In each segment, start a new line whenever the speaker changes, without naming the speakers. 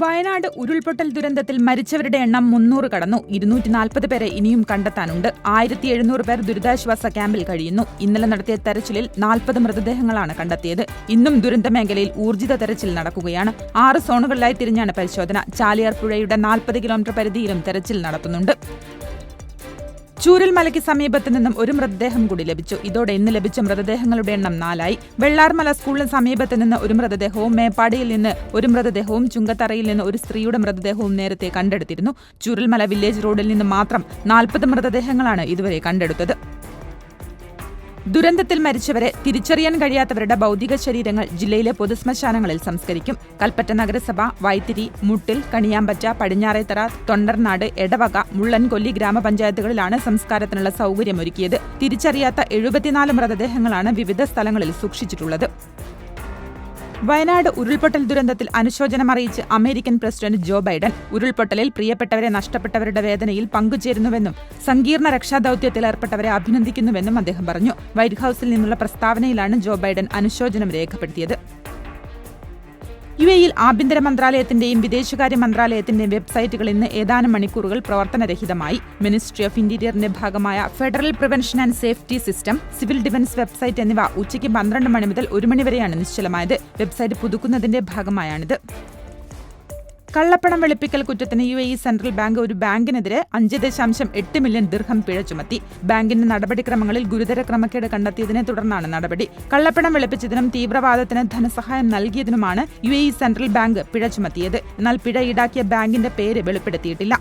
വയനാട് ഉരുൾപൊട്ടൽ ദുരന്തത്തിൽ മരിച്ചവരുടെ എണ്ണം മുന്നൂറ് കടന്നു. ഇരുന്നൂറ്റി നാൽപ്പത് പേരെ ഇനിയും കണ്ടെത്താനുണ്ട്. ആയിരത്തി എഴുന്നൂറ് പേർ ദുരിതാശ്വാസ ക്യാമ്പിൽ കഴിയുന്നു. ഇന്നലെ നടത്തിയ തെരച്ചിലിൽ നാൽപ്പത് മൃതദേഹങ്ങളാണ് കണ്ടെത്തിയത്. ഇന്നും ദുരന്ത മേഖലയിൽ ഊർജിത തെരച്ചിൽ നടക്കുകയാണ്. ആറ് സോണുകളിലായി തിരിഞ്ഞാണ് പരിശോധന. ചാലിയാർ പുഴയുടെ നാൽപ്പത് കിലോമീറ്റർ പരിധിയിലും തെരച്ചിൽ നടത്തുന്നുണ്ട്. ചൂരൽമലയ്ക്ക് സമീപത്ത് നിന്നും ഒരു മൃതദേഹം കൂടി ലഭിച്ചു. ഇതോടെ ഇന്ന് ലഭിച്ച മൃതദേഹങ്ങളുടെ എണ്ണം നാലായി. വെള്ളാർമല സ്കൂളിന് സമീപത്ത് നിന്ന് ഒരു മൃതദേഹവും മേപ്പാടിയിൽ നിന്ന് ഒരു മൃതദേഹവും ചുങ്കത്തറയിൽ നിന്ന് ഒരു സ്ത്രീയുടെ മൃതദേഹവും നേരത്തെ കണ്ടെടുത്തിരുന്നു. ചൂരൽമല വില്ലേജ് റോഡിൽ നിന്ന് മാത്രം നാൽപ്പത് മൃതദേഹങ്ങളാണ് ഇതുവരെ കണ്ടെടുത്തത്. ദുരന്തത്തിൽ മരിച്ചവരെ തിരിച്ചറിയാൻ കഴിയാത്തവരുടെ ഭൗതിക ശരീരങ്ങൾ ജില്ലയിലെ പൊതുശ്മശാനങ്ങളിൽ സംസ്കരിക്കും. കൽപ്പറ്റ നഗരസഭ വൈത്തിരി മുട്ടിൽ കണിയാമ്പറ്റ പടിഞ്ഞാറേത്തറ തൊണ്ടർനാട് എടവക മുള്ളൻകൊല്ലി ഗ്രാമപഞ്ചായത്തുകളിലാണ് സംസ്കാരത്തിനുള്ള സൗകര്യമൊരുക്കിയത്. തിരിച്ചറിയാത്ത എഴുപത്തിനാല് മൃതദേഹങ്ങളാണ് വിവിധ സ്ഥലങ്ങളിൽ സൂക്ഷിച്ചിട്ടുള്ളത്. വയനാട് ഉരുൾപൊട്ടൽ ദുരന്തത്തിൽ അനുശോചനം അറിയിച്ച് അമേരിക്കൻ പ്രസിഡന്റ് ജോ ബൈഡൻ. ഉരുൾപൊട്ടലിൽ പ്രിയപ്പെട്ടവരെ നഷ്ടപ്പെട്ടവരുടെ വേദനയിൽ പങ്കുചേരുന്നുവെന്നും സങ്കീർണ രക്ഷാദൌത്യത്തിൽ ഏർപ്പെട്ടവരെ അഭിനന്ദിക്കുന്നുവെന്നും അദ്ദേഹം പറഞ്ഞു. വൈറ്റ് ഹൌസിൽ നിന്നുള്ള പ്രസ്താവനയിലാണ് ജോ ബൈഡൻ അനുശോചനം രേഖപ്പെടുത്തിയത്. യു എയിൽ ആഭ്യന്തര മന്ത്രാലയത്തിന്റെയും വിദേശകാര്യ മന്ത്രാലയത്തിന്റെയും വെബ്സൈറ്റുകൾ ഇന്ന് ഏതാനും മണിക്കൂറുകൾ പ്രവർത്തനരഹിതമായി മിനിസ്ട്രി ഓഫ് ഇന്റീരിയറിന്റെ ഭാഗമായ federal prevention and safety system civil defence website എന്നിവ ഉച്ചയ്ക്ക് പന്ത്രണ്ട് മണി മുതൽ ഒരു മണിവരെയാണ് നിശ്ചലമായത്. വെബ്സൈറ്റ് പുതുക്കുന്നതിന്റെ ഭാഗമായാണിത്. കള്ളപ്പണം വെളുപ്പിക്കൽ കുറ്റത്തിന് U A E central bank ഒരു ബാങ്കിനെതിരെ അഞ്ച് ദശാംശം എട്ട് മില്യൺ ദീർഘം പിഴ ചുമത്തി. ബാങ്കിന്റെ നടപടിക്രമങ്ങളിൽ ഗുരുതര ക്രമക്കേട് കണ്ടെത്തിയതിനെ തുടർന്നാണ് നടപടി. കള്ളപ്പണം വെളുപ്പിച്ചതിനും തീവ്രവാദത്തിന് ധനസഹായം നൽകിയതിനുമാണ് U A E central bank പിഴ ചുമത്തിയത്. എന്നാൽ പിഴ ഈടാക്കിയ ബാങ്കിന്റെ പേര് വെളിപ്പെടുത്തിയിട്ടില്ല.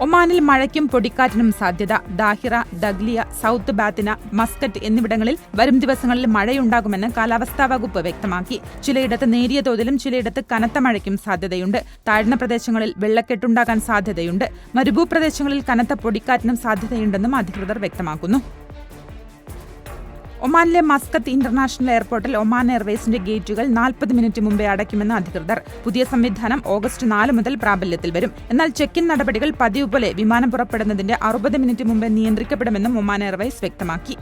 ഒമാനിൽ മഴയ്ക്കും പൊടിക്കാറ്റിനും സാധ്യത. Dhahirah Dakhiliyah south Batinah Muscat എന്നിവിടങ്ങളിൽ വരും ദിവസങ്ങളിൽ മഴയുണ്ടാകുമെന്ന് കാലാവസ്ഥാ വകുപ്പ് വ്യക്തമാക്കി. ചിലയിടത്ത് നേരിയ തോതിലും ചിലയിടത്ത് കനത്ത മഴയ്ക്കും സാധ്യതയുണ്ട്. താഴ്ന്ന പ്രദേശങ്ങളിൽ വെള്ളക്കെട്ടുണ്ടാകാൻ സാധ്യതയുണ്ട്. മരുഭൂപ്രദേശങ്ങളിൽ കനത്ത പൊടിക്കാറ്റിനും സാധ്യതയുണ്ടെന്നും അധികൃതർ വ്യക്തമാക്കുന്നു. ഒമാനിലെ മസ്കത്ത് ഇന്റർനാഷണൽ എയർപോർട്ടിൽ ഒമാൻ എയർവേസിന്റെ ഗേറ്റുകൾ നാൽപ്പത് മിനിറ്റ് മുമ്പേ അടയ്ക്കുമെന്ന് അധികൃതർ. പുതിയ സംവിധാനം ഓഗസ്റ്റ് നാല് മുതൽ പ്രാബല്യത്തിൽ വരും. എന്നാൽ ചെക്ക് ഇൻ നടപടികൾ പതിവ് പോലെ വിമാനം പുറപ്പെടുന്നതിന്റെ അറുപത് മിനിറ്റ് മുമ്പേ നിയന്ത്രിക്കപ്പെടുമെന്നും ഒമാൻ എയർവേസ് വ്യക്തമാക്കി.